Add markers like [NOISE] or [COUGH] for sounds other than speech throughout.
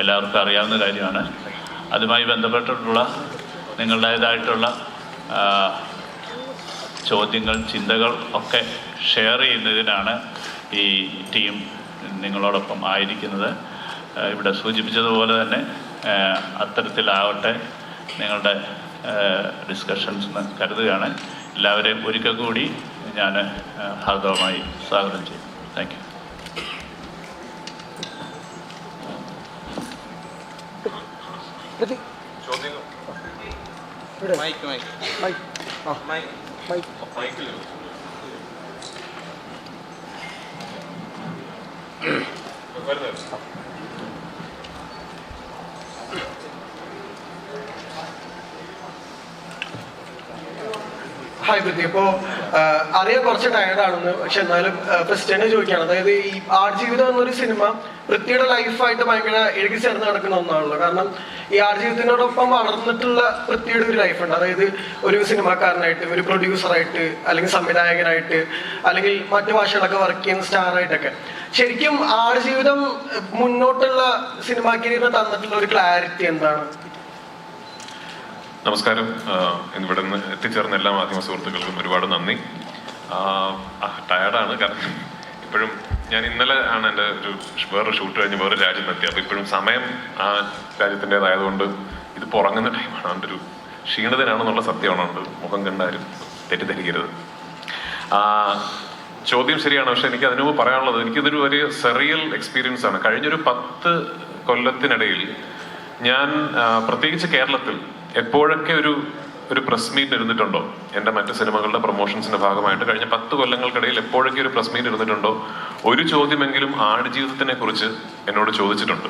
എല്ലാവർക്കും അറിയാവുന്ന കാര്യമാണ്. അതുമായി ബന്ധപ്പെട്ടിട്ടുള്ള നിങ്ങളുടേതായിട്ടുള്ള ചോദ്യങ്ങൾ ചിന്തകൾ ഒക്കെ ഷെയർ ചെയ്യുന്നതിനാണ് ഈ ടീം നിങ്ങളോടൊപ്പം ആയിരിക്കുന്നത്. ഇവിടെ സൂചിപ്പിച്ചതുപോലെ തന്നെ അത്തരത്തിലാവട്ടെ നിങ്ങളുടെ ഡിസ്കഷൻസ് കരുതുകയാണ്. എല്ലാവരെയും ഒരിക്കൽ കൂടി ഞാൻ ഹാർദവമായി സ്വാഗതം ചെയ്യും thank you mic mic mic ആ. മൈക്ക് മൈക്ക് ഹായ് പ്രതി ഇപ്പോ അറിയാൻ കുറച്ച് ടയർഡാണെന്ന് പക്ഷെ എന്നാലും ഫസ്റ്റ് തന്നെ ചോദിക്കുകയാണ്. അതായത് ഈ ആടുജീവിതം എന്നൊരു സിനിമ പൃഥ്വിയുടെ ലൈഫായിട്ട് ഭയങ്കര എഴുതി ചേർന്ന് നടക്കുന്ന ഒന്നാണല്ലോ. കാരണം ഈ ആടുജീവിതത്തിനോടൊപ്പം വളർന്നിട്ടുള്ള പൃഥ്വിയുടെ ഒരു ലൈഫുണ്ട് അതായത് ഒരു സിനിമാക്കാരനായിട്ട് ഒരു പ്രൊഡ്യൂസറായിട്ട് അല്ലെങ്കിൽ സംവിധായകനായിട്ട് അല്ലെങ്കിൽ മറ്റു ഭാഷകളൊക്കെ വർക്ക് ചെയ്യുന്ന സ്റ്റാറായിട്ടൊക്കെ ശരിക്കും ആർജീവിതം മുന്നോട്ടുള്ള സിനിമാ കരിയറിന് തന്നിട്ടുള്ള ഒരു ക്ലാരിറ്റി എന്താണ്? നമസ്കാരം. ഇവിടെ നിന്ന് എത്തിച്ചേർന്ന എല്ലാ മാധ്യമ സുഹൃത്തുക്കൾക്കും ഒരുപാട് നന്ദി. ടയർഡാണ് കാരണം ഇപ്പോഴും ഞാൻ ഇന്നലെ ആണ് എന്റെ ഒരു വേറൊരു ഷൂട്ട് കഴിഞ്ഞ് വേറൊരു രാജ്യം എത്തി. അപ്പോൾ ഇപ്പോഴും സമയം ആ രാജ്യത്തിന്റെതായതുകൊണ്ട് ഇത് പുറങ്ങുന്ന ടൈമാണ് അതുകൊണ്ട് ഒരു ക്ഷീണിതനാണെന്നുള്ള സത്യമാണ് അതുകൊണ്ട് മുഖം കണ്ടാലും തെറ്റിദ്ധരിക്കരുത്. ചോദ്യം ശരിയാണ്. പക്ഷെ എനിക്ക് അതിനു മുമ്പ് പറയാനുള്ളത് എനിക്കിതൊരു ഒരു സെറിയൽ എക്സ്പീരിയൻസ് ആണ്. കഴിഞ്ഞൊരു പത്ത് കൊല്ലത്തിനിടയിൽ ഞാൻ പ്രത്യേകിച്ച് കേരളത്തിൽ എപ്പോഴൊക്കെ ഒരു ഒരു പ്രസ് മീറ്റ് ഇരുന്നിട്ടുണ്ടോ? എന്റെ മറ്റ് സിനിമകളുടെ പ്രൊമോഷൻസിന്റെ ഭാഗമായിട്ട് കഴിഞ്ഞ പത്ത് കൊല്ലങ്ങൾക്കിടയിൽ എപ്പോഴൊക്കെ ഒരു പ്രസ് മീറ്റ് ഇരുന്നിട്ടുണ്ടോ? ഒരു ചോദ്യമെങ്കിലും ആടുജീവിതത്തിനെ കുറിച്ച് എന്നോട് ചോദിച്ചിട്ടുണ്ട്.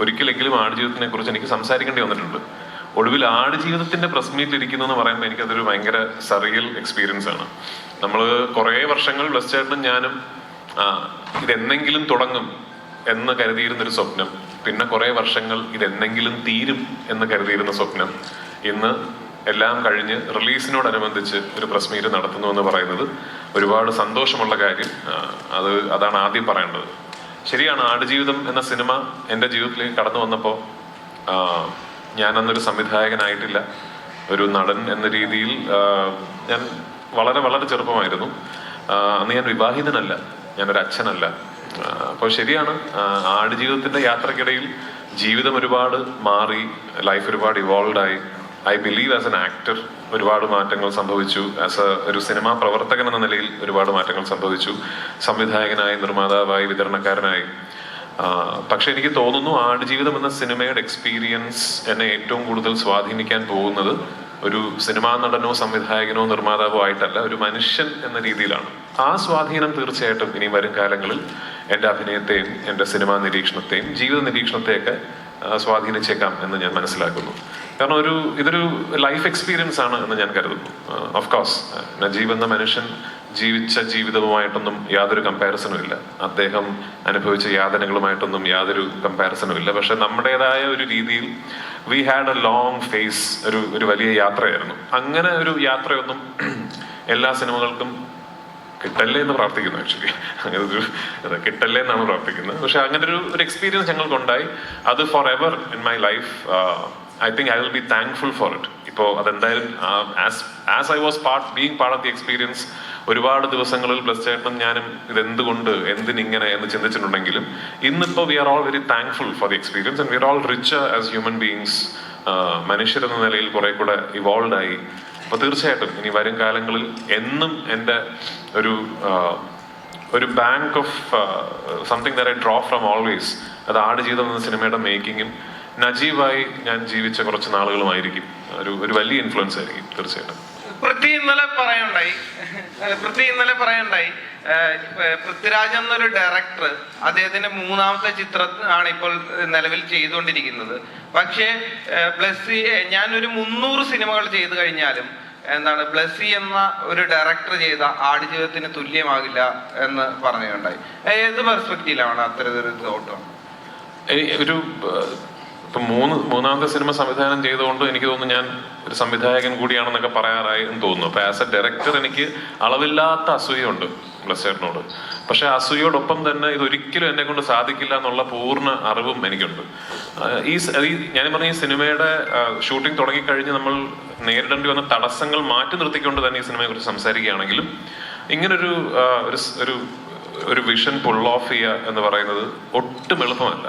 ഒരിക്കലെങ്കിലും ആടുജീവിതത്തിനെ കുറിച്ച് എനിക്ക് സംസാരിക്കേണ്ടി വന്നിട്ടുണ്ട്. ഒടുവിൽ ആടുജീവിതത്തിന്റെ പ്രസ് മീറ്റിൽ ഇരിക്കുന്നു എന്ന് പറയുമ്പോൾ എനിക്കതൊരു ഭയങ്കര സറിയൽ എക്സ്പീരിയൻസ് ആണ്. നമ്മൾ കുറേ വർഷങ്ങൾ ബ്ലസ് ചേട്ടനും ഞാനും ഇതെന്നെങ്കിലും തുടങ്ങും എന്ന് കരുതിയിരുന്നൊരു സ്വപ്നം. പിന്നെ കുറേ വർഷങ്ങൾ ഇതെന്നെങ്കിലും തീരും എന്ന് കരുതിയിരുന്ന സ്വപ്നം. ഇന്ന് എല്ലാം കഴിഞ്ഞ് റിലീസിനോടനുബന്ധിച്ച് ഒരു പ്രസ് മീറ്റ് നടത്തുന്നു എന്ന് പറയുന്നത് ഒരുപാട് സന്തോഷമുള്ള കാര്യം. അത് അതാണ് ആദ്യം പറയേണ്ടത്. ശരിയാണ് ആടുജീവിതം എന്ന സിനിമ എന്റെ ജീവിതത്തിലേക്ക് കടന്നു വന്നപ്പോൾ ഞാൻ അന്നൊരു സംവിധായകനായിട്ടില്ല. ഒരു നടൻ എന്ന രീതിയിൽ ഞാൻ വളരെ വളരെ ചെറുപ്പമായിരുന്നു. അന്ന് ഞാൻ വിവാഹിതനല്ല ഞാനൊരു അച്ഛനല്ല. അപ്പോൾ ശരിയാണ് ആടുജീവിതത്തിന്റെ യാത്രക്കിടയിൽ ജീവിതം ഒരുപാട് മാറി ലൈഫ് ഒരുപാട് ഇവോൾവ് ആയി. I believe as an actor ഒരുപാട് മാറ്റങ്ങൾ സംഭവിച്ചു. ആസ് എ ഒരു സിനിമാ പ്രവർത്തകൻ എന്ന നിലയിൽ ഒരുപാട് മാറ്റങ്ങൾ സംഭവിച്ചു. സംവിധായകനായി നിർമ്മാതാവായി വിതരണക്കാരനായി. പക്ഷെ എനിക്ക് തോന്നുന്നു ആടുജീവിതം എന്ന സിനിമയുടെ എക്സ്പീരിയൻസ് എന്നെ ഏറ്റവും കൂടുതൽ സ്വാധീനിക്കാൻ പോകുന്നത് ഒരു സിനിമാ നടനോ സംവിധായകനോ നിർമ്മാതാവോ ആയിട്ടല്ല ഒരു മനുഷ്യൻ എന്ന രീതിയിലാണ്. ആ സ്വാധീനം തീർച്ചയായിട്ടും ഇനി വരും കാലങ്ങളിൽ എന്റെ അഭിനയത്തെയും എന്റെ സിനിമാ നിരീക്ഷണത്തെയും ജീവിത നിരീക്ഷണത്തെയൊക്കെ സ്വാധീനിച്ചേക്കാം എന്ന് ഞാൻ മനസ്സിലാക്കുന്നു. കാരണം ഒരു ഇതൊരു ലൈഫ് എക്സ്പീരിയൻസ് ആണ് എന്ന് ഞാൻ കരുതുന്നു. ഓഫ്കോഴ്സ് നജീബ് എന്ന മനുഷ്യൻ ജീവിച്ച ജീവിതവുമായിട്ടൊന്നും യാതൊരു കമ്പാരിസനും ഇല്ല. അദ്ദേഹം അനുഭവിച്ച യാതനകളുമായിട്ടൊന്നും യാതൊരു കമ്പാരിസനും ഇല്ല. പക്ഷെ നമ്മുടേതായ ഒരു രീതിയിൽ we had a long phase ഒരു ഒരു വലിയ യാത്രയായിരുന്നു. അങ്ങനെ ഒരു യാത്രയൊന്നും [CLEARS THROAT] എല്ലാ സിനിമകൾക്കും കിട്ടല്ലേ എന്ന് പ്രാർത്ഥിക്കുന്നു ആക്ച്വലി അങ്ങനെ ഒരു കിട്ടല്ലേ എന്നാണ് പ്രാർത്ഥിക്കുന്നത്. പക്ഷെ അങ്ങനെ ഒരു ഒരു എക്സ്പീരിയൻസ് ഞങ്ങൾക്കുണ്ടായി. അത് forever in my life I think I will be thankful for it ഇപ്പോൾ അതെന്തായാലും as as I was part being part of the experience ഒരുപാട് ദിവസങ്ങളിൽ പ്ലസ് ചേട്ടനും ഞാനും ഇതെന്തുകൊണ്ട് എന്തിനിങ്ങനെ എന്ന് ചിന്തിച്ചിട്ടുണ്ടെങ്കിലും ഇന്നിപ്പോൾ we are all very thankful for the experience and we are all rich as human beings മനുഷ്യരെന്ന നിലയിൽ കുറെ കൂടെ ഇവോൾവ് ആയി. അപ്പോൾ തീർച്ചയായിട്ടും ഇനി വരും കാലങ്ങളിൽ എന്നും എന്റെ ഒരു ഒരു bank of something there I draw from always അത് ആടുജീവിതം എന്ന സിനിമയുടെ മേക്കിങ്ങും നജീവായി ഞാൻ ജീവിച്ച കുറച്ച് നാളുകളുമായിരിക്കും. ഒരു ഒരു വലിയ ഇൻഫ്ലുവൻസ് ആയിരിക്കും തീർച്ചയായിട്ടും. പൃഥ്വി ഇന്നലെ പറയണ്ടായി. പൃഥ്വി ഇന്നലെ പറയണ്ടായി. പൃഥ്വിരാജ് എന്നൊരു ഡയറക്ടർ അദ്ദേഹത്തിന്റെ മൂന്നാമത്തെ ചിത്രം ആണ് ഇപ്പോൾ നിലവിൽ ചെയ്തുകൊണ്ടിരിക്കുന്നത്. പക്ഷേ ബ്ലസ് ബ്ലസ്സി ഒരു ഞാനൊരു മുന്നൂറ് സിനിമകൾ ചെയ്തു കഴിഞ്ഞാലും എന്താണ് ബ്ലസ്സി എന്ന ഒരു ഡയറക്ടർ ചെയ്ത ആടുജീവിതത്തിന് തുല്യമാകില്ല എന്ന് പറഞ്ഞുണ്ടായി ഏത് പെർസ്പെക്റ്റീവിലാണ് അത്തരത്തിലൊരു തോട്ടം ഒരു ഇപ്പൊ മൂന്ന് മൂന്നാമത്തെ സിനിമ സംവിധാനം ചെയ്തുകൊണ്ട് എനിക്ക് തോന്നുന്നു ഞാൻ ഒരു സംവിധായകൻ കൂടിയാണെന്നൊക്കെ പറയാറായി എന്ന് തോന്നുന്നു. അപ്പൊ ആസ് എ ഡയറക്ടർ എനിക്ക് അളവില്ലാത്ത അസൂയുണ്ട് ബ്ലസ്സേറിനോട്. പക്ഷെ അസൂയോടൊപ്പം തന്നെ ഇതൊരിക്കലും എന്നെ കൊണ്ട് സാധിക്കില്ല എന്നുള്ള പൂർണ അറിവും എനിക്കുണ്ട്. ഈ ഞാൻ പറഞ്ഞ ഈ സിനിമയുടെ ഷൂട്ടിംഗ് തുടങ്ങിക്കഴിഞ്ഞ് നമ്മൾ നേരിടേണ്ടി വന്ന തടസ്സങ്ങൾ മാറ്റി നിർത്തിക്കൊണ്ട് തന്നെ ഈ സിനിമയെ കുറിച്ച് സംസാരിക്കുകയാണെങ്കിലും ഇങ്ങനൊരു ഒരു ഒരു വിഷൻ പുൾ ഓഫ് ചെയ്യുക എന്ന് പറയുന്നത് ഒട്ടും എളുപ്പമല്ല.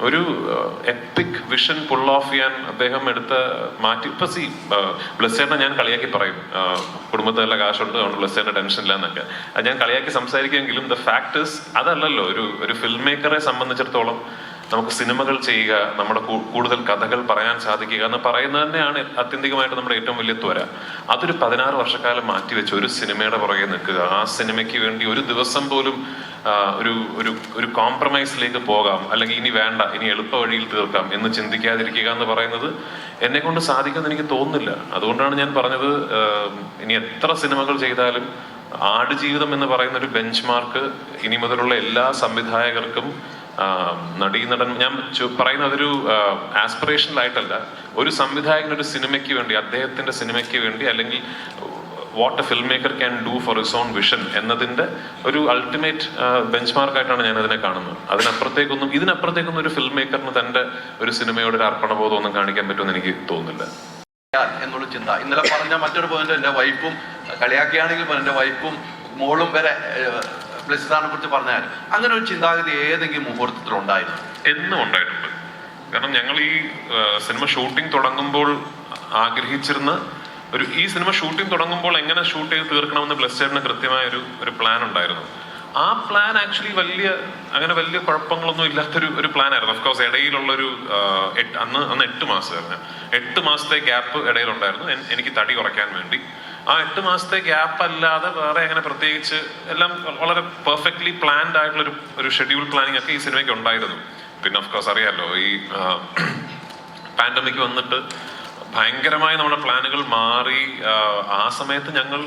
ഒരു എപ്പിക് വിഷൻ പുൾ ഓഫ് ചെയ്യാൻ അദ്ദേഹം എടുത്ത മാറ്റി ഇപ്പൊ സി ബ്ലസ്സേറിനെ ഞാൻ കളിയാക്കി പറയും. കുടുംബത്തിലെ കാശുണ്ട് അതുകൊണ്ട് ബ്ലസ്സേറിന്റെ ഇല്ല എന്നൊക്കെ. അത് ഞാൻ കളിയാക്കി സംസാരിക്കുമെങ്കിലും ദ ഫാക്ടേഴ്സ് അതല്ലല്ലോ ഒരു ഒരു ഫിൽം മേക്കറെ സംബന്ധിച്ചിടത്തോളം നമുക്ക് സിനിമകൾ ചെയ്യുക നമ്മുടെ കൂടുതൽ കഥകൾ പറയാൻ സാധിക്കുക എന്ന് പറയുന്നത് തന്നെയാണ് ആത്യന്തികമായിട്ട് നമ്മുടെ ഏറ്റവും വലിയ ത്വര. അതൊരു പതിനാറ് വർഷക്കാലം മാറ്റി വെച്ച് ഒരു സിനിമയുടെ പുറകെ നിൽക്കുക. ആ സിനിമയ്ക്ക് വേണ്ടി ഒരു ദിവസം പോലും ഒരു ഒരു ഒരു കോംപ്രമൈസിലേക്ക് പോകാം. അല്ലെങ്കിൽ ഇനി വേണ്ട ഇനി എളുപ്പ വഴിയിൽ തീർക്കാം എന്ന് ചിന്തിക്കാതിരിക്കുക എന്ന് പറയുന്നത് എന്നെ കൊണ്ട് സാധിക്കുമെന്ന് എനിക്ക് തോന്നുന്നില്ല. അതുകൊണ്ടാണ് ഞാൻ പറഞ്ഞത് ഇനി എത്ര സിനിമകൾ ചെയ്താലും ആടുജീവിതം എന്ന് പറയുന്ന ഒരു ബെഞ്ച് മാർക്ക് ഇനി മുതലുള്ള എല്ലാ സംവിധായകർക്കും ആ, നടീനടൻ ഞാൻ പറയുന്ന അതൊരു ആസ്പിറേഷനായിട്ടല്ല ഒരു സംവിധായകൻ ഒരു സിനിമയ്ക്ക് വേണ്ടി അദ്ദേഹത്തിന്റെ സിനിമയ്ക്ക് വേണ്ടി അല്ലെങ്കിൽ what a filmmaker can do for his own vision എന്നതിന്റെ ഒരു അൾട്ടിമേറ്റ് ബെഞ്ച് മാർക്കായിട്ടാണ് ഞാൻ അതിനെ കാണുന്നത്. അതിനപ്പുറത്തേക്കൊന്നും ഇതിനപ്പുറത്തേക്കൊന്നും ഒരു ഫിൽം മേക്കറിന് തന്റെ ഒരു സിനിമയോട് ഒരു അർപ്പണബോധം ഒന്നും കാണിക്കാൻ പറ്റുമെന്ന് എനിക്ക് തോന്നുന്നില്ല. എന്നുള്ള ചിന്ത. ഇന്നലെ പറഞ്ഞ മറ്റൊരു പോയിന്റ് എന്റെ വൈഫും കളിയാക്കിയാണെങ്കിൽ എന്റെ വൈഫും മോളും വരെ ബ്ലസ്സിനെ കുറിച്ച് പറഞ്ഞാൽ അങ്ങനെ ഒരു ചിന്താഗതി ഏതെങ്കിലും മുഹൂർത്തത്തിൽ ഉണ്ടായിരുന്നു? എന്നും ഉണ്ടായിട്ടുണ്ട്. കാരണം ഞങ്ങൾ ഈ സിനിമ ഷൂട്ടിംഗ് തുടങ്ങുമ്പോൾ ആഗ്രഹിച്ചിരുന്ന ഒരു ഈ സിനിമ ഷൂട്ടിംഗ് തുടങ്ങുമ്പോൾ എങ്ങനെ ഷൂട്ട് ചെയ്ത് തീർക്കണമെന്ന് ബ്ലസ് ചേട്ടന് കൃത്യമായ ഒരു ഒരു പ്ലാൻ ഉണ്ടായിരുന്നു. ആ പ്ലാൻ ആക്ച്വലി വലിയ അങ്ങനെ വലിയ കുഴപ്പങ്ങളൊന്നും ഇല്ലാത്തൊരു ഒരു പ്ലാൻ ആയിരുന്നു. ഓഫ്കോഴ്സ് ഇടയിലുള്ളൊരു അന്ന് അന്ന് എട്ട് മാസമായിരുന്നു എട്ട് മാസത്തെ ഗ്യാപ്പ് ഇടയിലുണ്ടായിരുന്നു. എനിക്ക് തടി കുറയ്ക്കാൻ വേണ്ടി. ആ എട്ട് മാസത്തെ ഗ്യാപ്പ് അല്ലാതെ വേറെ അങ്ങനെ പ്രത്യേകിച്ച് എല്ലാം വളരെ പെർഫെക്റ്റ്ലി പ്ലാൻഡ് ആയിട്ടുള്ള ഒരു ഷെഡ്യൂൾ പ്ലാനിങ് ഒക്കെ ഈ സിനിമയ്ക്ക് ഉണ്ടായിരുന്നു. പിന്നെ ഓഫ് കോഴ്സ് അറിയാലോ ഈ പാൻഡമിക് വന്നിട്ട് ഭയങ്കരമായി നമ്മുടെ പ്ലാനുകൾ മാറി. ആ, സമയത്ത് ഞങ്ങൾ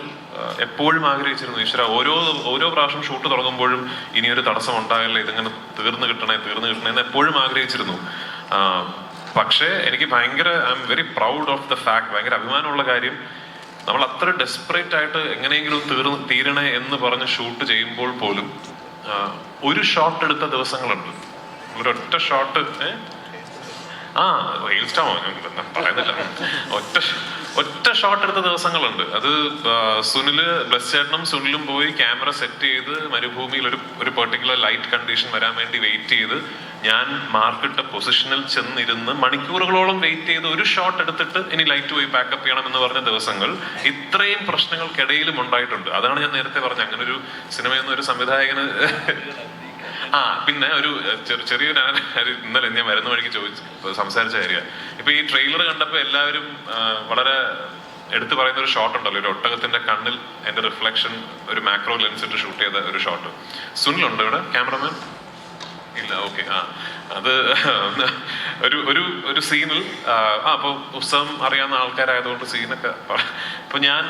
എപ്പോഴും ആഗ്രഹിച്ചിരുന്നു ഈശ്വര ഓരോ ഓരോ പ്രാവശ്യം ഷൂട്ട് തുടങ്ങുമ്പോഴും ഇനിയൊരു തടസ്സം ഉണ്ടാകില്ല ഇതിങ്ങനെ തീർന്നു കിട്ടണേ തീർന്നു കിട്ടണേ എന്ന് എപ്പോഴും ആഗ്രഹിച്ചിരുന്നു. പക്ഷേ എനിക്ക് ഭയങ്കര I am very proud of the fact ഭയങ്കര അഭിമാനമുള്ള കാര്യം നമ്മൾ അത്ര ഡെസ്പറേറ്റ് ആയിട്ട് എങ്ങനെയെങ്കിലും തീർന്ന് തീരണേ എന്ന് പറഞ്ഞ് ഷൂട്ട് ചെയ്യുമ്പോൾ പോലും ഒരു ഷോട്ട് എടുത്ത ദിവസങ്ങളുണ്ട്. ഒരൊറ്റ ഷോട്ട് ആ റെയിൽ സ്റ്റോ. പറയുന്നില്ല. ഒറ്റ ഒറ്റ ഷോട്ട് എടുത്ത ദിവസങ്ങളുണ്ട്. അത് സുനിൽ ബ്ലസ് ചേട്ടനും സുനിലും പോയി ക്യാമറ സെറ്റ് ചെയ്ത് മരുഭൂമിയിൽ ഒരു ഒരു പെർട്ടിക്കുലർ ലൈറ്റ് കണ്ടീഷൻ വരാൻ വേണ്ടി വെയിറ്റ് ചെയ്ത് ഞാൻ മാർക്കിട്ട പൊസിഷനിൽ ചെന്നിരുന്ന് മണിക്കൂറുകളോളം വെയിറ്റ് ചെയ്ത് ഒരു ഷോട്ട് എടുത്തിട്ട് ഇനി ലൈറ്റ് പോയി പാക്കപ്പ് ചെയ്യണം എന്ന് പറഞ്ഞ ദിവസങ്ങൾ ഇത്രയും പ്രശ്നങ്ങൾക്കിടയിലും ഉണ്ടായിട്ടുണ്ട്. അതാണ് ഞാൻ നേരത്തെ പറഞ്ഞത്. അങ്ങനെ ഒരു സിനിമയൊന്നും ഒരു സംവിധായകന് ആ പിന്നെ ഒരു ചെറിയ ചെറിയൊരു ഇന്നലെ ഞാൻ വരുന്ന വഴിക്ക് ചോദിച്ചു സംസാരിച്ച കാര്യം ഇപ്പൊ ഈ ട്രെയിലർ കണ്ടപ്പോ എല്ലാവരും വളരെ എടുത്തു പറയുന്ന ഒരു ഷോട്ട് ഉണ്ടല്ലോ ഒരു ഒട്ടകത്തിന്റെ കണ്ണിൽ എന്റെ റിഫ്ലക്ഷൻ ഒരു മാക്രോ ലെൻസ് ഇട്ട് ഷൂട്ട് ചെയ്ത ഒരു ഷോട്ട് സുനിലുണ്ടോ ഇവിടെ? ക്യാമറമാൻ ഇല്ല ഓക്കെ ആ. അത് ഒരു ഒരു ഒരു സീനിൽ ആ അപ്പൊ പുസ്തകം അറിയാവുന്ന ആൾക്കാരായതുകൊണ്ട് സീനൊക്കെ അപ്പൊ ഞാൻ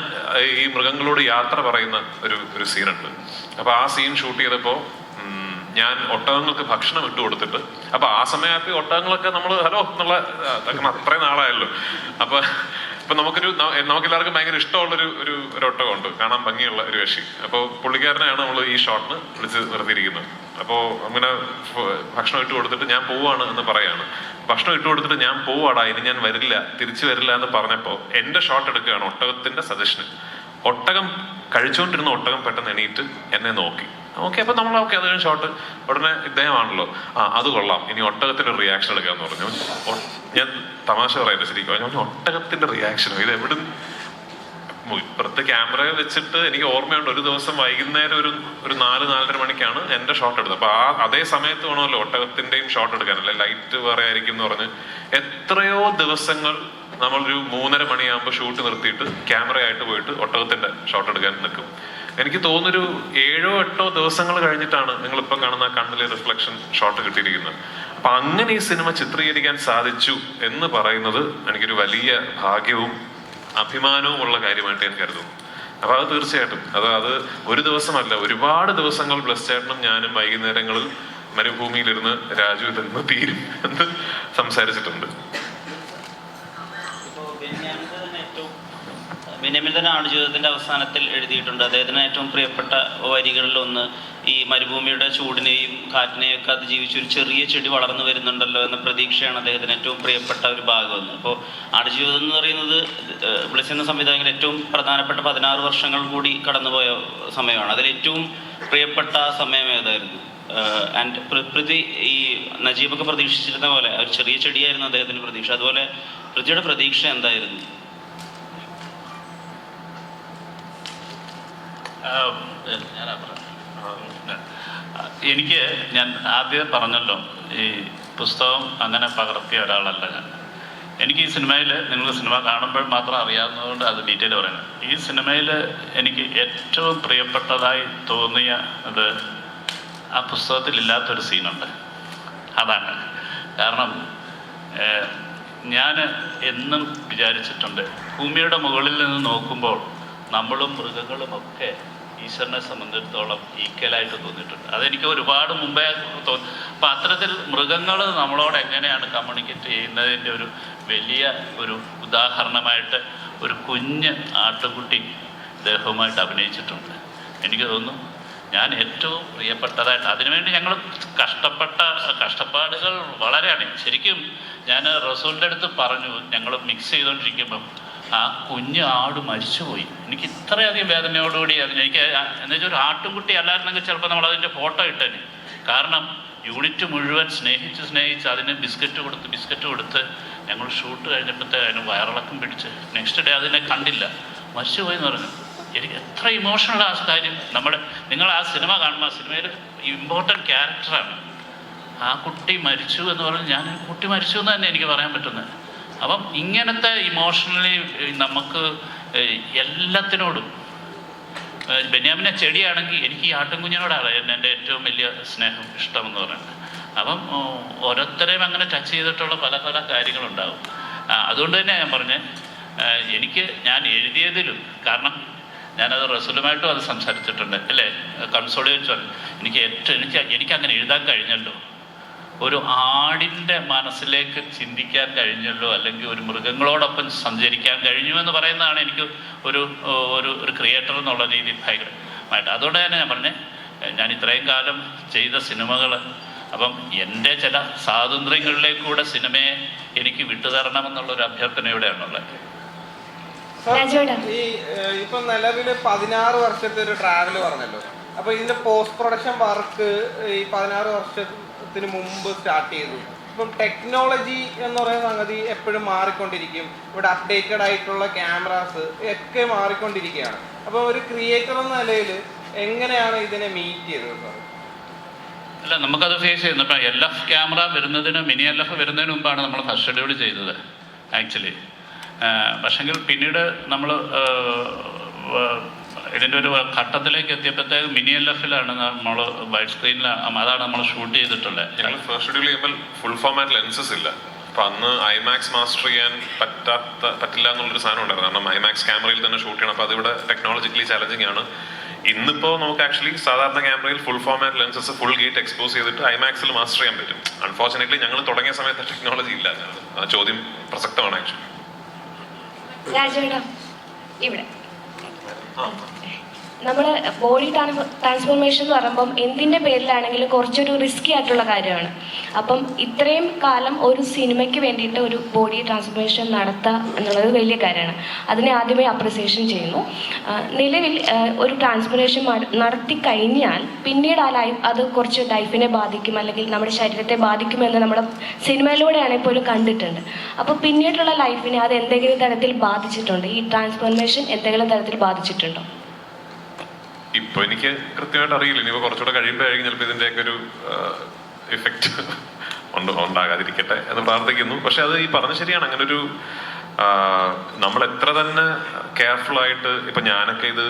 ഈ മൃഗങ്ങളോട് യാത്ര പറയുന്ന ഒരു ഒരു സീനുണ്ട് അപ്പൊ ആ സീൻ ഷൂട്ട് ചെയ്തപ്പോ ഉം, ഞാൻ ഒട്ടകങ്ങൾക്ക് ഭക്ഷണം ഇട്ട് കൊടുത്തിട്ട്. അപ്പൊ ആ സമയത്ത് ഒട്ടകങ്ങളൊക്കെ നമ്മൾ ഹലോ എന്നുള്ള അത്രയും നാളായല്ലോ. അപ്പൊ ഇപ്പൊ നമുക്കൊരു നമുക്ക് എല്ലാവർക്കും ഭയങ്കര ഇഷ്ടമുള്ളൊരു ഒരു ഒരു ഒട്ടകമുണ്ട്. കാണാൻ ഭംഗിയുള്ള ഒരു കക്ഷി അപ്പോൾ പുള്ളിക്കാരനെയാണ് നമ്മൾ ഈ ഷോട്ടിന് വിളിച്ച് നിർത്തിയിരിക്കുന്നത്. അപ്പോൾ അങ്ങനെ ഭക്ഷണം ഇട്ട് കൊടുത്തിട്ട് ഞാൻ പോവാണ് എന്ന് പറയാണ്. ഭക്ഷണം ഇട്ട് കൊടുത്തിട്ട് ഞാൻ പോവാടാ ഇനി ഞാൻ വരില്ല തിരിച്ചു വരില്ല എന്ന് പറഞ്ഞപ്പോൾ എന്റെ ഷോട്ട് എടുക്കുകയാണ് ഒട്ടകത്തിന്റെ സജഷന്. ഒട്ടകം കഴിച്ചുകൊണ്ടിരുന്ന ഒട്ടകം പെട്ടെന്ന് എണീറ്റ് എന്നെ നോക്കി. ഓക്കെ അപ്പൊ നമ്മൾ ഓക്കെ അത് ഷോട്ട് ഉടനെ ഇദ്ദേഹമാണല്ലോ. ആ അത് കൊള്ളാം. ഇനി ഒട്ടകത്തിന്റെ റിയാക്ഷൻ എടുക്കാന്ന് പറഞ്ഞു. ഞാൻ തമാശ പറയുന്നത് ശരിക്കും. ഞാൻ ഒട്ടകത്തിന്റെ റിയാക്ഷനോ ഇത് എവിടെ ഇപ്പുറത്തെ ക്യാമറ വെച്ചിട്ട് എനിക്ക് ഓർമ്മയുണ്ട് ഒരു ദിവസം വൈകുന്നേരം ഒരു ഒരു നാല് നാലര മണിക്കാണ് എന്റെ ഷോട്ട് എടുത്തത്. അപ്പൊ ആ അതേ സമയത്ത് വേണമല്ലോ ഒട്ടകത്തിന്റെയും ഷോട്ട് എടുക്കാൻ. അല്ലെ ലൈറ്റ് വേറെ ആയിരിക്കും എന്ന് പറഞ്ഞ് എത്രയോ ദിവസങ്ങൾ നമ്മളൊരു മൂന്നര മണിയാകുമ്പോൾ ഷൂട്ട് നിർത്തിയിട്ട് ക്യാമറയായിട്ട് പോയിട്ട് ഒട്ടകത്തിന്റെ ഷോട്ട് എടുക്കാൻ നിൽക്കും. എനിക്ക് തോന്നുന്നൊരു ഏഴോ എട്ടോ ദിവസങ്ങൾ കഴിഞ്ഞിട്ടാണ് നിങ്ങൾ ഇപ്പൊ കാണുന്ന കണ്ണിലെ റിഫ്ലക്ഷൻ ഷോട്ട് കിട്ടിയിരിക്കുന്നത്. അപ്പൊ അങ്ങനെ ഈ സിനിമ ചിത്രീകരിക്കാൻ സാധിച്ചു എന്ന് പറയുന്നത് എനിക്കൊരു വലിയ ഭാഗ്യവും അഭിമാനവും ഉള്ള കാര്യമായിട്ട് ഞാൻ കരുതുന്നു. അപ്പൊ അത് തീർച്ചയായിട്ടും. അത് അത് ഒരു ദിവസമല്ല ഒരുപാട് ദിവസങ്ങൾ ബ്ലസ് ചേട്ടനും ഞാനും വൈകുന്നേരങ്ങളിൽ മരുഭൂമിയിലിരുന്ന് രാജു ഇതെന്ന് തീരും എന്ന് സംസാരിച്ചിട്ടുണ്ട്. ബെന്യാമിൻ തന്നെ ആടുജീവിതത്തിന്റെ അവസാനത്തിൽ എഴുതിയിട്ടുണ്ട്. അദ്ദേഹത്തിന് ഏറ്റവും പ്രിയപ്പെട്ട വരികളിലൊന്ന് ഈ മരുഭൂമിയുടെ ചൂടിനെയും കാറ്റിനെയും ഒക്കെ അതിജീവിച്ച് ഒരു ചെറിയ ചെടി വളർന്നു വരുന്നുണ്ടല്ലോ എന്ന പ്രതീക്ഷയാണ് അദ്ദേഹത്തിന് ഏറ്റവും പ്രിയപ്പെട്ട ഒരു ഭാഗമെന്ന്. അപ്പോൾ ആടുജീവിതം എന്ന് പറയുന്നത് എന്ന സംവിധായകൻ ഏറ്റവും പ്രധാനപ്പെട്ട പതിനാറ് വർഷങ്ങൾ കൂടി കടന്നുപോയ സമയമാണ്. അതിൽ ഏറ്റവും പ്രിയപ്പെട്ട സമയം ഏതായിരുന്നു? ആൻഡ് പൃഥ്വി ഈ നജീബൊക്കെ പ്രതീക്ഷിച്ചിരുന്ന പോലെ ഒരു ചെറിയ ചെടിയായിരുന്നു അദ്ദേഹത്തിന്റെ പ്രതീക്ഷ. അതുപോലെ പൃഥ്വിയുടെ പ്രതീക്ഷ എന്തായിരുന്നു ആഹ് ഞാനാ പറയാം. ആഹ് എനിക്ക് ഞാൻ ആദ്യം പറഞ്ഞല്ലോ ഈ പുസ്തകം അങ്ങനെ പകർത്തിയ ഒരാളല്ല ഞാൻ. എനിക്ക് ഈ സിനിമയിൽ നിങ്ങൾ സിനിമ കാണുമ്പോൾ മാത്രം അറിയാവുന്നതുകൊണ്ട് അത് ഡീറ്റെയിൽ പറയുന്നത് ഈ സിനിമയിൽ എനിക്ക് ഏറ്റവും പ്രിയപ്പെട്ടതായി തോന്നിയ അത് ആ പുസ്തകത്തിൽ ഇല്ലാത്തൊരു സീനുണ്ട്. അതാണ്. കാരണം ഞാൻ എന്നും വിചാരിച്ചിട്ടുണ്ട് ഭൂമിയുടെ മുകളിൽ നിന്ന് നോക്കുമ്പോൾ നമ്മളും മൃഗങ്ങളും ഒക്കെ ഈശ്വരനെ സംബന്ധിച്ചിടത്തോളം ഈക്വലായിട്ട് തോന്നിയിട്ടുണ്ട്. അതെനിക്ക് ഒരുപാട് മുമ്പേ തോന്നി അപ്പം അത്തരത്തിൽ മൃഗങ്ങൾ നമ്മളോട് എങ്ങനെയാണ് കമ്മ്യൂണിക്കേറ്റ് ചെയ്യുന്നതിന്റെ ഒരു വലിയ ഒരു ഉദാഹരണമായിട്ട് ഒരു കുഞ്ഞ് ആട്ടുകുട്ടി ദേഹവുമായിട്ട് അഭിനയിച്ചിട്ടുണ്ട്. എനിക്ക് തോന്നുന്നു ഞാൻ ഏറ്റവും പ്രിയപ്പെട്ടതായിട്ട് അതിനുവേണ്ടി ഞങ്ങൾ കഷ്ടപ്പെട്ട കഷ്ടപ്പാടുകൾ വളരെയാണ്. ശരിക്കും ഞാൻ റസൂലിന്റെ അടുത്ത് പറഞ്ഞു ഞങ്ങൾ മിക്സ് ചെയ്തുകൊണ്ടിരിക്കുമ്പം ആ കുഞ്ഞ് ആട് മരിച്ചുപോയി. എനിക്ക് ഇത്രയധികം വേദനയോടുകൂടി അതിന് എനിക്ക് എന്ന് വെച്ചാൽ ഒരു ആട്ടുംകുട്ടി അല്ലായിരുന്നെങ്കിൽ ചിലപ്പോൾ നമ്മൾ അതിന്റെ ഫോട്ടോ ഇട്ടേനെ. കാരണം യൂണിറ്റ് മുഴുവൻ സ്നേഹിച്ച് സ്നേഹിച്ച് അതിന് ബിസ്ക്കറ്റ് കൊടുത്ത് ബിസ്ക്കറ്റ് കൊടുത്ത് ഞങ്ങൾ ഷൂട്ട് കഴിഞ്ഞപ്പോഴത്തെ അതിന് വയറിളക്കം പിടിച്ച് നെക്സ്റ്റ് ഡേ അതിനെ കണ്ടില്ല. മരിച്ചുപോയി എന്ന് പറഞ്ഞു. എനിക്ക് എത്ര ഇമോഷണൽ ആ കാര്യം. നമ്മൾ നിങ്ങൾ ആ സിനിമ കാണുമ്പോൾ ആ സിനിമയിൽ ഇമ്പോർട്ടന്റ് ക്യാരക്ടറാണ് ആ കുട്ടി മരിച്ചു എന്ന് പറഞ്ഞ് ഞാൻ കുട്ടി മരിച്ചു എന്ന് തന്നെ എനിക്ക് പറയാൻ പറ്റുന്നത്. അപ്പം ഇങ്ങനത്തെ ഇമോഷണലി നമുക്ക് എല്ലാത്തിനോടും ബെന്യാമിനെ ചെടിയാണെങ്കിൽ എനിക്ക് ഈ ആട്ടിൻകുഞ്ഞിനോടാണ് എന്റെ ഏറ്റവും വലിയ സ്നേഹം ഇഷ്ടമെന്ന് പറയുന്നത്. അപ്പം ഓരോരുത്തരെയും അങ്ങനെ ടച്ച് ചെയ്തിട്ടുള്ള പല പല കാര്യങ്ങളുണ്ടാവും. അതുകൊണ്ട് തന്നെ ഞാൻ പറഞ്ഞ് എനിക്ക് ഞാൻ എഴുതിയതിലും കാരണം ഞാനത് റസൂലുമായിട്ടും അത് സംസാരിച്ചിട്ടുണ്ട് അല്ലേ? കൺസോളിയേറ്റ് എനിക്ക് ഏറ്റവും എനിക്ക് എനിക്ക് അങ്ങനെ എഴുതാൻ കഴിഞ്ഞല്ലോ. ഒരു ആടിന്റെ മനസ്സിലേക്ക് ചിന്തിക്കാൻ കഴിഞ്ഞല്ലോ അല്ലെങ്കിൽ ഒരു മൃഗങ്ങളോടൊപ്പം സഞ്ചരിക്കാൻ കഴിഞ്ഞു എന്ന് പറയുന്നതാണ് എനിക്ക് ഒരു ഒരു ഒരു ക്രിയേറ്റർ എന്നുള്ള രീതിയിൽ ഭയങ്കരമായിട്ട് അതുകൊണ്ട് തന്നെ ഞാൻ പറഞ്ഞേ ഞാൻ ഇത്രയും കാലം ചെയ്ത സിനിമകൾ അപ്പം എന്റെ ചില സ്വാതന്ത്ര്യങ്ങളിലേക്കൂടെ സിനിമയെ എനിക്ക് വിട്ടുതരണമെന്നുള്ളൊരു അഭ്യർത്ഥന ഇവിടെയാണുള്ളത്. ഈ ഇപ്പൊ നിലവിൽ പതിനാറ് വർഷത്തെ ഒരു ട്രാവൽ പറഞ്ഞല്ലോ. അപ്പൊ ഇതിന്റെ പോസ്റ്റ് പ്രൊഡക്ഷൻ വർക്ക് ഈ പതിനാറ് വർഷത്തിന് മുമ്പ് സ്റ്റാർട്ട് ചെയ്തു. ഇപ്പം ടെക്നോളജി എന്ന് പറയുന്ന സംഗതി എപ്പോഴും മാറിക്കൊണ്ടിരിക്കും. ഇവിടെ അപ്ഡേറ്റഡ് ആയിട്ടുള്ള ക്യാമറാസ് ഒക്കെ മാറിക്കൊണ്ടിരിക്കുകയാണ്. അപ്പൊ ഒരു ക്രിയേറ്റർ എന്ന നിലയിൽ എങ്ങനെയാണ് ഇതിനെ മീറ്റ് ചെയ്തത്? അല്ല നമുക്കത് ഫേസ് ചെയ്യുന്നു. ഇപ്പം എൽ എഫ് ക്യാമറ വരുന്നതിന് മിനി എൽ എഫ് വരുന്നതിന് മുമ്പാണ് നമ്മൾ ഫസ്റ്റ് ഷെഡ്യൂൾ ചെയ്തത് ആക്ച്വലി പക്ഷെങ്കിൽ പിന്നീട് നമ്മൾ ഇതിന്റെ ഒരു ഘട്ടത്തിലേക്ക് എത്തിയപ്പോഴത്തേക്ക് മിനി എൽ എഫിലാണ് നമ്മൾ വൈഡ് സ്ക്രീനിലാണ് അതാണ് നമ്മൾ ഷൂട്ട് ചെയ്തിട്ടുള്ളത് ഞങ്ങൾ ഫസ്റ്റ് ഷെഡ്യൂൾ ചെയ്യുമ്പോൾ ഫുൾ ഫോമാറ്റ് ലെൻസസ് ഇല്ല. അപ്പൊ അന്ന് ഐമാക്സ് മാസ്റ്റർ ചെയ്യാൻ പറ്റാത്ത പറ്റില്ല എന്നുള്ളൊരു സാധനം ഉണ്ടായിരുന്നു. കാരണം ഐമാക്സ് ക്യാമറയിൽ തന്നെ ഷൂട്ട് ചെയ്യണം. അപ്പൊ അതിവിടെ ടെക്നോളജിക്കലി ചലഞ്ചിങ് ആണ്. ഇന്നിപ്പോ നമുക്ക് ആക്ച്വലി സാധാരണ ക്യാമറയിൽ full format lenses full gate expose ചെയ്തിട്ട് ഐമാക്സിൽ മാസ്റ്റർ ചെയ്യാൻ പറ്റും. അൺഫോർച്ചുനേറ്റ്ലി ഞങ്ങൾ തുടങ്ങിയ സമയത്ത് ടെക്നോളജി ഇല്ല. ആ ചോദ്യം പ്രസക്തമാണ് ആക്ച്വലി ഇവിടെ. നമ്മൾ ബോഡി ട്രാൻസ്ഫോർമേഷൻ എന്ന് പറയുമ്പം എന്തിന്റെ പേരിലാണെങ്കിലും കുറച്ചൊരു റിസ്കി ആയിട്ടുള്ള കാര്യമാണ്. അപ്പം ഇത്രയും കാലം ഒരു സിനിമയ്ക്ക് വേണ്ടിയിട്ട് ഒരു ബോഡി ട്രാൻസ്ഫോർമേഷൻ നടത്തുക എന്നുള്ളത് വലിയ കാര്യമാണ്. അതിനെ ആദ്യമേ അപ്രിസിയേഷൻ ചെയ്യുന്നു. നിലവിൽ ഒരു ട്രാൻസ്ഫോർമേഷൻ നടത്തി കഴിഞ്ഞാൽ പിന്നീട് ആ ലൈഫ് അത് കുറച്ച് ലൈഫിനെ ബാധിക്കും അല്ലെങ്കിൽ നമ്മുടെ ശരീരത്തെ ബാധിക്കുമെന്ന് നമ്മുടെ സിനിമയിലൂടെയാണെങ്കിൽ പോലും കണ്ടിട്ടുണ്ട്. അപ്പോൾ പിന്നീടുള്ള ലൈഫിനെ അത് എന്തെങ്കിലും തരത്തിൽ ബാധിച്ചിട്ടുണ്ട്? ഈ ട്രാൻസ്ഫോർമേഷൻ എന്തെങ്കിലും തരത്തിൽ ബാധിച്ചിട്ടുണ്ടോ? ഇപ്പൊ എനിക്ക് കൃത്യമായിട്ട് അറിയില്ല. ഇനിയിപ്പോ കുറച്ചുകൂടെ കഴിയുമ്പോഴായിരിക്കും ചിലപ്പോൾ ഇതിന്റെയൊക്കെ ഒരു ഇഫക്റ്റ് ഉണ്ട് ഉണ്ടാകാതിരിക്കട്ടെ എന്ന് പ്രാർത്ഥിക്കുന്നു. പക്ഷെ അത് ഈ പറഞ്ഞ ശരിയാണ്. അങ്ങനെ ഒരു നമ്മൾ എത്ര തന്നെ കെയർഫുൾ ആയിട്ട് ഇപ്പൊ ഞാനൊക്കെ ഇത്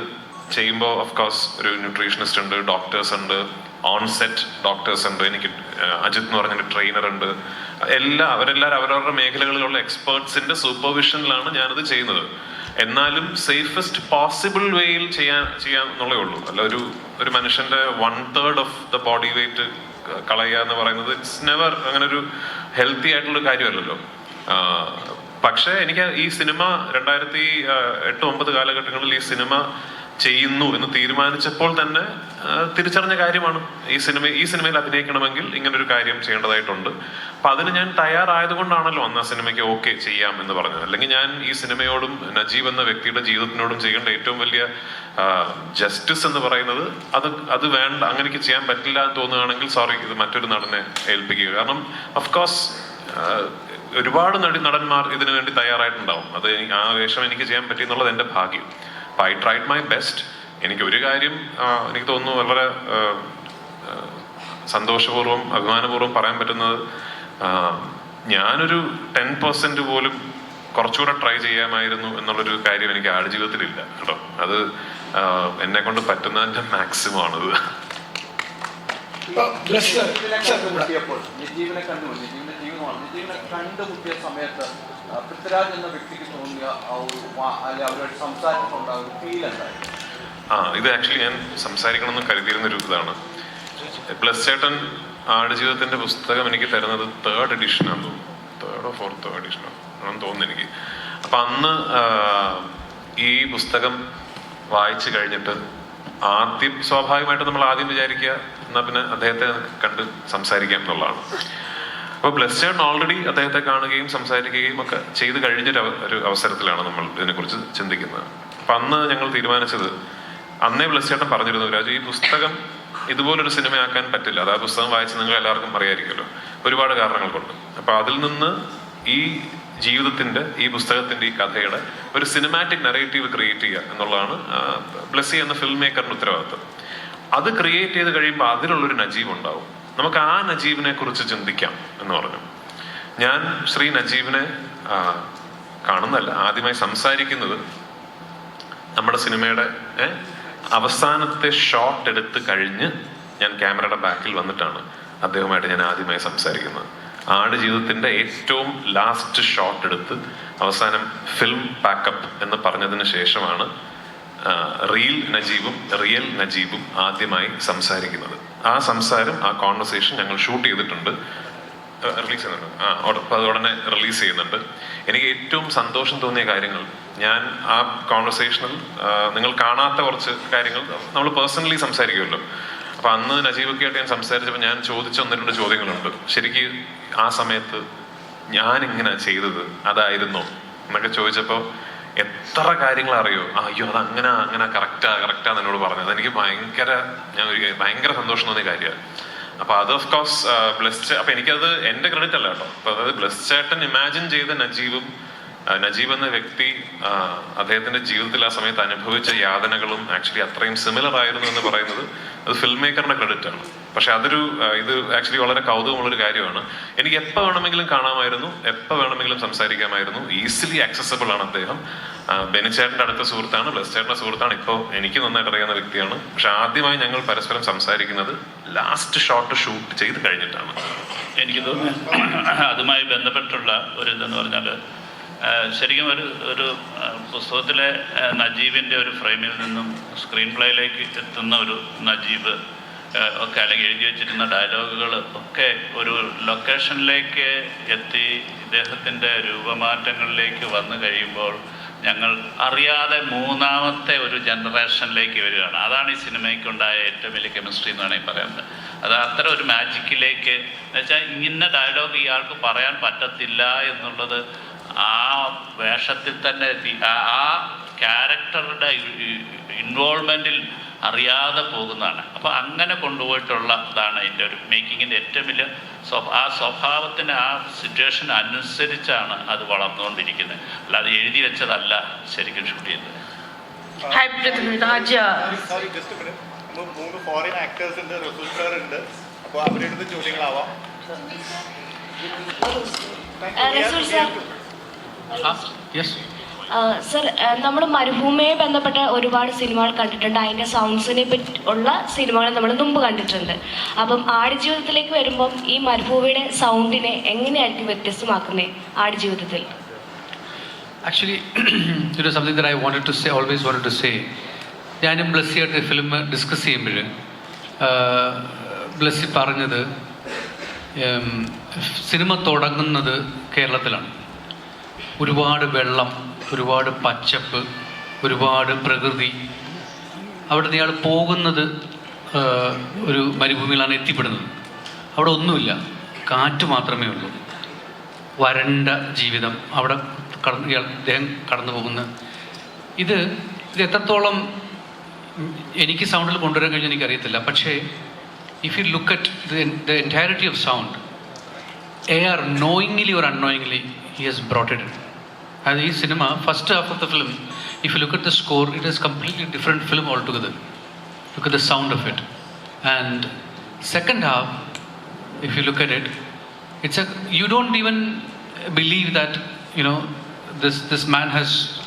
ചെയ്യുമ്പോൾ ഓഫ് കോഴ്സ് ഒരു ന്യൂട്രീഷനിസ്റ്റ് ഉണ്ട് ഡോക്ടേഴ്സ് ഉണ്ട് ഓൺസെറ്റ് ഡോക്ടേഴ്സ് ഉണ്ട് എനിക്ക് അജിത് എന്ന് പറഞ്ഞൊരു ട്രെയിനർ ഉണ്ട്. എല്ലാ അവരെല്ലാവരും അവരവരുടെ മേഖലകളിലുള്ള എക്സ്പേർട്സിന്റെ സൂപ്പർവിഷനിലാണ് ഞാനത് ചെയ്യുന്നത്. എന്നാലും സേഫസ്റ്റ് പോസിബിൾ വേയിൽ ചെയ്യാൻ ചെയ്യാൻ എന്നുള്ളേ ഉള്ളൂ. അല്ല ഒരു ഒരു മനുഷ്യന്റെ one third of the body weight കളയുക എന്ന് പറയുന്നത് ഇറ്റ്സ് നെവർ അങ്ങനെ ഒരു ഹെൽത്തി ആയിട്ടുള്ള കാര്യമല്ലല്ലോ പക്ഷേ എനിക്ക് ഈ സിനിമ രണ്ടായിരത്തി എട്ട് ഒമ്പത് കാലഘട്ടങ്ങളിൽ ഈ സിനിമ ചെയ്യുന്നു എന്ന് തീരുമാനിച്ചപ്പോൾ തന്നെ തിരിച്ചറിഞ്ഞ കാര്യമാണ്. ഈ സിനിമ ഈ സിനിമയിൽ അഭിനയിക്കണമെങ്കിൽ ഇങ്ങനൊരു കാര്യം ചെയ്യേണ്ടതായിട്ടുണ്ട്. അപ്പൊ അതിന് ഞാൻ തയ്യാറായതുകൊണ്ടാണല്ലോ അന്ന് ആ സിനിമയ്ക്ക് ഓക്കെ ചെയ്യാം എന്ന് പറഞ്ഞത്. അല്ലെങ്കിൽ ഞാൻ ഈ സിനിമയോടും നജീബ് എന്ന വ്യക്തിയുടെ ജീവിതത്തിനോടും ചെയ്യേണ്ട ഏറ്റവും വലിയ ജസ്റ്റിസ് എന്ന് പറയുന്നത് അത് അത് വേണ്ട അങ്ങനെയൊക്കെ ചെയ്യാൻ പറ്റില്ല എന്ന് തോന്നുകയാണെങ്കിൽ സോറി ഇത് മറ്റൊരു നടനെ ഏൽപ്പിക്കുക കാരണം അഫ്കോഴ്സ് ഒരുപാട് നടി നടന്മാർ ഇതിനു വേണ്ടി തയ്യാറായിട്ടുണ്ടാവും. അത് ആ വേഷം എനിക്ക് ചെയ്യാൻ പറ്റി എന്നുള്ളത് എന്റെ ഭാഗ്യം. അപ്പൊ ഐ ട്രൈഡ് മൈ ബെസ്റ്റ് എനിക്ക് ഒരു കാര്യം എനിക്ക് തോന്നുന്നു വളരെ സന്തോഷപൂർവം അഭിമാനപൂർവം പറയാൻ പറ്റുന്നത് ഞാനൊരു ടെൻ പെർസെന്റ് പോലും കുറച്ചുകൂടെ ട്രൈ ചെയ്യാമായിരുന്നു എന്നുള്ളൊരു കാര്യം എനിക്ക് ആടുജീവിതത്തിലില്ല കേട്ടോ. അത് എന്നെ കൊണ്ട് പറ്റുന്നതിന്റെ മാക്സിമം ആണത് കണ്ടുമുട്ടിയ സമയത്ത് പൃഥ്വിരാജ് എന്ന വ്യക്തിക്ക് തോന്നിയ ആ ഒരു അവരുമായിട്ട് സംസാരിച്ചിട്ടുണ്ടായ ഫീൽ എന്തായിരുന്നു? ആ ഇത് ആക്ച്വലി ഞാൻ സംസാരിക്കണമെന്ന് കരുതിയിരുന്ന ഒരു ഇതാണ്. പ്ലസ് ചേട്ടൻ ആടുജീവിതത്തിന്റെ പുസ്തകം എനിക്ക് തരുന്നത് തേർഡ് എഡിഷൻ ആണെന്ന് തോന്നുന്നു. തേർഡോ ഫോർത്തോ എഡിഷനോ ആണെന്ന് തോന്നുന്നു എനിക്ക്. അപ്പൊ അന്ന് ഈ പുസ്തകം വായിച്ചു കഴിഞ്ഞിട്ട് ആദ്യം സ്വാഭാവികമായിട്ട് നമ്മൾ ആദ്യം വിചാരിക്കുക എന്നാ പിന്നെ അദ്ദേഹത്തെ കണ്ട് സംസാരിക്കാം എന്നുള്ളതാണ്. അപ്പൊ ബ്ലസ് ചേട്ടൻ ഓൾറെഡി അദ്ദേഹത്തെ കാണുകയും സംസാരിക്കുകയും ഒക്കെ ചെയ്ത് കഴിഞ്ഞൊരു ഒരു അവസരത്തിലാണ് നമ്മൾ ഇതിനെക്കുറിച്ച് ചിന്തിക്കുന്നത്. അപ്പൊ അന്ന് ഞങ്ങൾ തീരുമാനിച്ചത് അന്നേ ബ്ലസ് ചേട്ടൻ പറഞ്ഞിരുന്നു രാജു ഈ പുസ്തകം ഇതുപോലൊരു സിനിമയാക്കാൻ പറ്റില്ല. അത് പുസ്തകം വായിച്ച് നിങ്ങൾ എല്ലാവർക്കും അറിയായിരിക്കുമല്ലോ. ഒരുപാട് കാരണങ്ങൾ കൊണ്ട്. അപ്പൊ അതിൽ നിന്ന് ഈ ജീവിതത്തിന്റെ ഈ പുസ്തകത്തിന്റെ ഈ കഥയുടെ ഒരു സിനിമാറ്റിക് നെറേറ്റീവ് ക്രിയേറ്റ് ചെയ്യുക എന്നുള്ളതാണ് ബ്ലസ്സി എന്ന ഫിൽം മേക്കറിന്റെ ഉത്തരവാദിത്വം അത് ക്രിയേറ്റ് ചെയ്ത് കഴിയുമ്പോൾ അതിലുള്ളൊരു നജീബ് ഉണ്ടാവും. നമുക്ക് ആ നജീബിനെ കുറിച്ച് ചിന്തിക്കാം എന്ന് പറഞ്ഞു. ഞാൻ ശ്രീ നജീബിനെ കാണുന്നല്ല ആദ്യമായി സംസാരിക്കുന്നത് നമ്മുടെ സിനിമയുടെ അവസാനത്തെ ഷോട്ട് എടുത്ത് കഴിഞ്ഞ് ഞാൻ ക്യാമറയുടെ ബാക്കിൽ വന്നിട്ടാണ് അദ്ദേഹവുമായിട്ട് ഞാൻ ആദ്യമായി സംസാരിക്കുന്നത്. ആട് ജീവിതത്തിന്റെ ഏറ്റവും ലാസ്റ്റ് ഷോട്ട് എടുത്ത് അവസാനം ഫിലിം പാക്കപ്പ് എന്ന് പറഞ്ഞതിന് ശേഷമാണ് റീൽ നജീബും റിയൽ നജീബും ആദ്യമായി സംസാരിക്കുന്നത്. ആ സംസാരം ആ കോൺവെർസേഷൻ ഞങ്ങൾ ഷൂട്ട് ചെയ്തിട്ടുണ്ട്. റിലീസ് ചെയ്യുന്നുണ്ട്. ആ അത് ഉടനെ റിലീസ് ചെയ്യുന്നുണ്ട്. എനിക്ക് ഏറ്റവും സന്തോഷം തോന്നിയ കാര്യങ്ങൾ ഞാൻ ആ കോൺവെർസേഷനിൽ നിങ്ങൾ കാണാത്ത കുറച്ച് കാര്യങ്ങൾ നമ്മൾ പേഴ്സണലി സംസാരിക്കുമല്ലോ. അപ്പൊ അന്ന് നജീബൊക്കെ ആയിട്ട് ഞാൻ സംസാരിച്ചപ്പോൾ ഞാൻ ചോദിച്ച ഒന്ന് രണ്ട് ചോദ്യങ്ങളുണ്ട്. ശരിക്ക് ആ സമയത്ത് ഞാൻ ഇങ്ങനെ ചെയ്തത് അതായിരുന്നു എന്നൊക്കെ ചോദിച്ചപ്പോൾ എത്ര കാര്യങ്ങൾ അറിയോ അയ്യോ അത് അങ്ങനെ അങ്ങനെ കറക്റ്റാ കറക്റ്റാന്ന് എന്നോട് പറഞ്ഞത്. എനിക്ക് ഭയങ്കര ഞാൻ ഒരു ഭയങ്കര സന്തോഷം തോന്നിയ കാര്യമാണ്. അപ്പൊ അത് ഓഫ് കോഴ്സ് ബ്ലസ് അപ്പൊ എനിക്കത് എന്റെ ക്രെഡിറ്റ് അല്ല കേട്ടോ. അപ്പൊ അതായത് ബ്ലസ് ചേട്ടൻ ഇമാജിൻ ചെയ്ത നജീബും ആ, നജീബ് എന്ന വ്യക്തി അദ്ദേഹത്തിന്റെ ജീവിതത്തിൽ ആ സമയത്ത് അനുഭവിച്ച യാതനകളും ആക്ച്വലി അത്രയും സിമിലർ ആയിരുന്നു എന്ന് പറയുന്നത് അത് ഫിലിം മേക്കറിന്റെ ക്രെഡിറ്റ് ആണ്. പക്ഷെ അതൊരു ഇത് ആക്ച്വലി വളരെ കൗതുകമുള്ളൊരു കാര്യമാണ്. എനിക്ക് എപ്പോൾ വേണമെങ്കിലും കാണാമായിരുന്നു എപ്പോൾ വേണമെങ്കിലും സംസാരിക്കാമായിരുന്നു. ഈസിലി ആക്സസബിൾ ആണ് അദ്ദേഹം. ബെനിച്ചേട്ടന്റെ അടുത്ത സുഹൃത്താണ് ബ്ലസ് ചേട്ടന്റെ സുഹൃത്താണ്. ഇപ്പോൾ എനിക്ക് നന്നായിട്ട് അറിയാവുന്ന വ്യക്തിയാണ്. പക്ഷെ ആദ്യമായി ഞങ്ങൾ പരസ്പരം സംസാരിക്കുന്നത് ലാസ്റ്റ് ഷോട്ട് ഷൂട്ട് ചെയ്ത് കഴിഞ്ഞിട്ടാണ്. എനിക്ക് തോന്നുന്നു അതുമായി ബന്ധപ്പെട്ടുള്ള ഒരു ഇതെന്ന് പറഞ്ഞാൽ ശരിക്കും ഒരു ഒരു പുസ്തകത്തിലെ നജീബിന്റെ ഒരു ഫ്രെയിമിൽ നിന്നും സ്ക്രീൻ പ്ലേയിലേക്ക് എത്തുന്ന ഒരു നജീബ് ഒക്കെ അല്ലെങ്കിൽ എഴുതി വെച്ചിരുന്ന ഡയലോഗുകൾ ഒക്കെ ഒരു ലൊക്കേഷനിലേക്ക് എത്തി ഇദ്ദേഹത്തിന്റെ രൂപമാറ്റങ്ങളിലേക്ക് വന്നു കഴിയുമ്പോൾ ഞങ്ങൾ അറിയാതെ മൂന്നാമത്തെ ഒരു ജനറേഷനിലേക്ക് വരികയാണ്. അതാണ് ഈ സിനിമയ്ക്കുണ്ടായ ഏറ്റവും വലിയ കെമിസ്ട്രി എന്ന് വേണമെങ്കിൽ പറയുന്നത് അത് അത്ര ഒരു മാജിക്കിലേക്ക് എന്നുവെച്ചാൽ ഇങ്ങനെ ഡയലോഗ് ഇയാൾക്ക് പറയാൻ പറ്റത്തില്ല എന്നുള്ളത് ആ വേഷത്തിൽ തന്നെ ആ- ക്യാരക്ടറുടെ ഇൻവോൾവ്മെന്റിൽ അറിയാതെ പോകുന്നതാണ്. അപ്പോൾ അങ്ങനെ കൊണ്ടുപോയിട്ടുള്ള ഇതാണ് അതിന്റെ ഒരു മേക്കിങ്ങിന്റെ ഏറ്റവും വലിയ സ്വഭ ആ സ്വഭാവത്തിന് ആ സിറ്റുവേഷൻ അനുസരിച്ചാണ് അത് വളർന്നുകൊണ്ടിരിക്കുന്നത്. അല്ലാതെ എഴുതി വെച്ചതല്ല ശരിക്കും ഷൂട്ട് ചെയ്തത്. മൂന്ന് ഫോറിൻ ആക്ടേഴ്സ് ഉണ്ട് റസൂൽ സാർ ഉണ്ട്. അപ്പോൾ അവരുടെ ചോദ്യങ്ങളാവാം. റസൂൽ സാർ സർ നമ്മൾ മരുഭൂമിയെ ബന്ധപ്പെട്ട ഒരുപാട് സിനിമകൾ കണ്ടിട്ടുണ്ട്. അതിന്റെ സൗണ്ട്സിനെ പറ്റി ഉള്ള സിനിമകൾ നമ്മൾ മുമ്പ് കണ്ടിട്ടുണ്ട്. അപ്പം ആടുജീവിതത്തിലേക്ക് വരുമ്പം ഈ മരുഭൂമിയുടെ സൗണ്ടിനെ എങ്ങനെയായിരിക്കും വ്യത്യസ്തമാക്കുന്നത് ആടുജീവിതത്തിൽ? Actually it something that I wanted to say always wanted to say ഞാനും ബ്ലസ്സിയായിട്ട് ഫിലിം ഡിസ്കസ് ചെയ്യുമ്പോൾ ബ്ലസ്സി പറഞ്ഞത് സിനിമ തുടങ്ങുന്നത് കേരളത്തിലാണ്. ഒരുപാട് വെള്ളം ഒരുപാട് പച്ചപ്പ് ഒരുപാട് പ്രകൃതി. അവിടെ നിന്ന് ഇയാൾ പോകുന്നത് ഒരു മരുഭൂമിയിലാണ് എത്തിപ്പെടുന്നത്. അവിടെ ഒന്നുമില്ല കാറ്റ് മാത്രമേ ഉള്ളൂ. വരണ്ട ജീവിതം. അവിടെ കടന്ന് ഇയാൾ അദ്ദേഹം കടന്നു പോകുന്ന. ഇത് ഇത് എത്രത്തോളം എനിക്ക് സൗണ്ടിൽ കൊണ്ടുവരാൻ കഴിഞ്ഞ എനിക്കറിയത്തില്ല. പക്ഷേ if you look at the entirety of sound A R knowingly or unknowingly he has brought it And in cinema, first half of the film, if you look at the score, it is completely different film altogether. Look at the sound of it. And second half, if you look at it, it's a you don't even believe that you know this this man has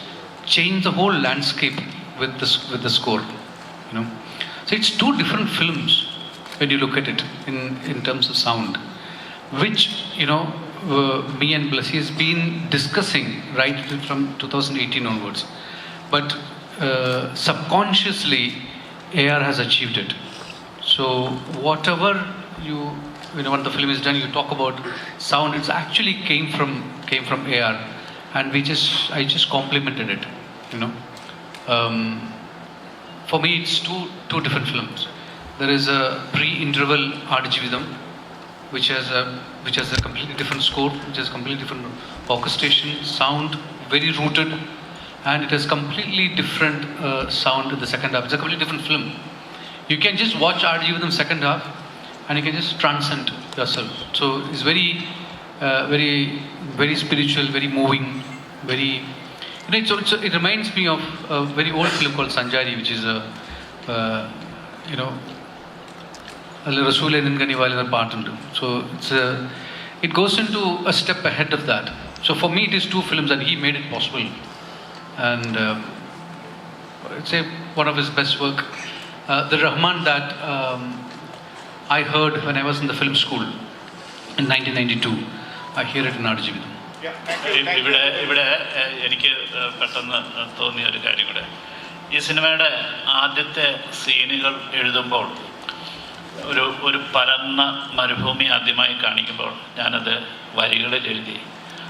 changed the whole landscape with this with the score. You know, so it's two different films when you look at it in in terms of sound, which you know me and Blessy has been discussing right from 2018 onwards, but uh, subconsciously AR has achieved it. So whatever you you know when the film is done, you talk about sound. It's actually came from came from AR, and we just I just complimented it. You know, um, for me it's two two different films. There is a pre-interval Arjividam, which has a which has a completely different score, which has completely different orchestration, sound, very rooted, and it has completely different uh, sound in the second half. It's a completely different film. You can just watch Arjividam second half, and you can just transcend yourself. So it's very, uh, very, very spiritual, very moving, very. You know, it's, it's, it reminds me of a very old film called Sanjari, which is a, uh, you know, അതിൽ റസൂൽ നിൻകനിവാൽ എന്ന പാട്ടുണ്ട്. So it's it goes into a step ahead of that so for me it is two films and he made it possible and it's a one of his best work the Rahman that I heard I I was in was film school in school in 1992, I hear it in Arjividam. Yeah, thank you, thank you. ഇവിടെ ഇവിടെ എനിക്ക് പെട്ടെന്ന് തോന്നിയ ഒരു കാര്യം കൂടെ. ഈ സിനിമയുടെ ആദ്യത്തെ സീനുകൾ എഴുതുമ്പോൾ ഒരു ഒരു പരന്ന മരുഭൂമി ആദ്യമായി കാണിക്കുമ്പോൾ ഞാനത് വരികളിൽ എഴുതി.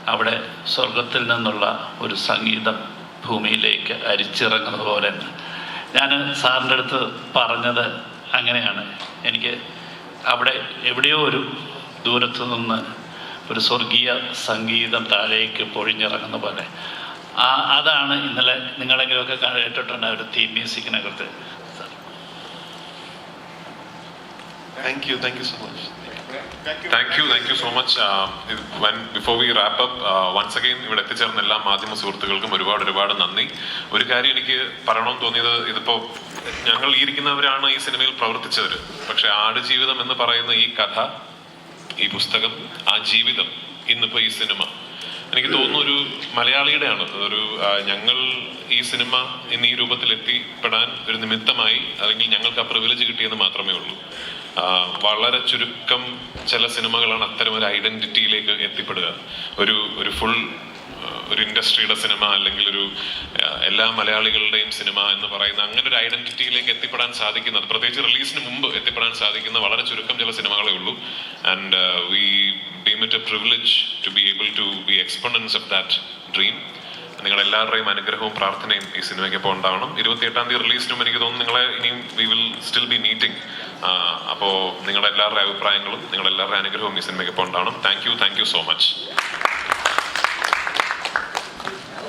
അവിടെ സ്വർഗത്തിൽ നിന്നുള്ള ഒരു സംഗീതം ഭൂമിയിലേക്ക് അരിച്ചിറങ്ങുന്നത് പോലെ. ഞാൻ സാറിന്റെ അടുത്ത് പറഞ്ഞത് അങ്ങനെയാണ്. എനിക്ക് അവിടെ എവിടെയോ ഒരു ദൂരത്തു നിന്ന് ഒരു സ്വർഗീയ സംഗീതം താഴേക്ക് പൊഴിഞ്ഞിറങ്ങുന്ന പോലെ. ആ അതാണ് ഇന്നലെ നിങ്ങളെങ്കിലുമൊക്കെ കേട്ടിട്ടുണ്ട് ഒരു തീം മ്യൂസിക്കിനകത്ത് Thank you, thank you so much. Thank you. Thank you thank you so much one before we wrap up once again ഇവിടെ എത്തിച്ചേർന്ന എല്ലാ മാധ്യമ സുഹൃത്തുക്കൾക്കും ഒരുപാട് ഒരുപാട് നന്ദി ഒരു കാര്യം എനിക്ക് പറയണമെന്ന് തോന്നിയത് ഇതിപ്പോ ഞങ്ങൾ ഈ ഇരിക്കുന്നവരാണ് ഈ സിനിമയിൽ പ്രവർത്തിച്ചവർ പക്ഷെ ആടുജീവിതം എന്ന് പറയുന്ന ഈ കഥ ഈ പുസ്തകം ആ ജീവിതം ഇന്നിപ്പോ ഈ സിനിമ എനിക്ക് തോന്നുന്നു ഒരു മലയാളിയുടെയാണ്. ഒരു ഞങ്ങൾ ഈ സിനിമ ഇന്ന് ഈ രൂപത്തിൽ എത്തിപ്പെടാൻ ഒരു നിമിത്തമായി അല്ലെങ്കിൽ ഞങ്ങൾക്ക് ആ പ്രിവിലേജ് കിട്ടിയെന്ന് മാത്രമേ ഉള്ളൂ. വളരെ ചുരുക്കം ചില സിനിമകളാണ് അത്തരം ഒരു ഐഡന്റിറ്റിയിലേക്ക് എത്തിപ്പെടുക. ഒരു ഒരു ഫുൾ ഒരു ഇൻഡസ്ട്രിയുടെ സിനിമ അല്ലെങ്കിൽ ഒരു എല്ലാ മലയാളികളുടെയും സിനിമ എന്ന് പറയുന്ന അങ്ങനെ ഒരു ഐഡന്റിറ്റിയിലേക്ക് എത്തിപ്പെടാൻ സാധിക്കുന്നത് പ്രത്യേകിച്ച് റിലീസിന് മുമ്പ് എത്തിപ്പെടാൻ സാധിക്കുന്ന വളരെ ചുരുക്കം ചില സിനിമകളേ ഉള്ളൂ. And we deem it a privilege to be able to be exponents of that dream നിങ്ങൾ എല്ലാവരുടെയും അനുഗ്രഹവും പ്രാർത്ഥനയും ഈ സിനിമയ്ക്ക് ഇപ്പോൾ ഉണ്ടാവണം. ഇരുപത്തി എട്ടാം തീയതി റിലീസിനും എനിക്ക് തോന്നുന്നു നിങ്ങളെ ഇനിയും we will still be meeting അപ്പോൾ നിങ്ങളുടെ എല്ലാവരുടെ അഭിപ്രായങ്ങളും നിങ്ങളുടെ എല്ലാവരുടെ അനുഗ്രഹവും ഈ സിനിമയ്ക്ക് ഇപ്പോൾ ഉണ്ടാവണം. Thank you thank you so much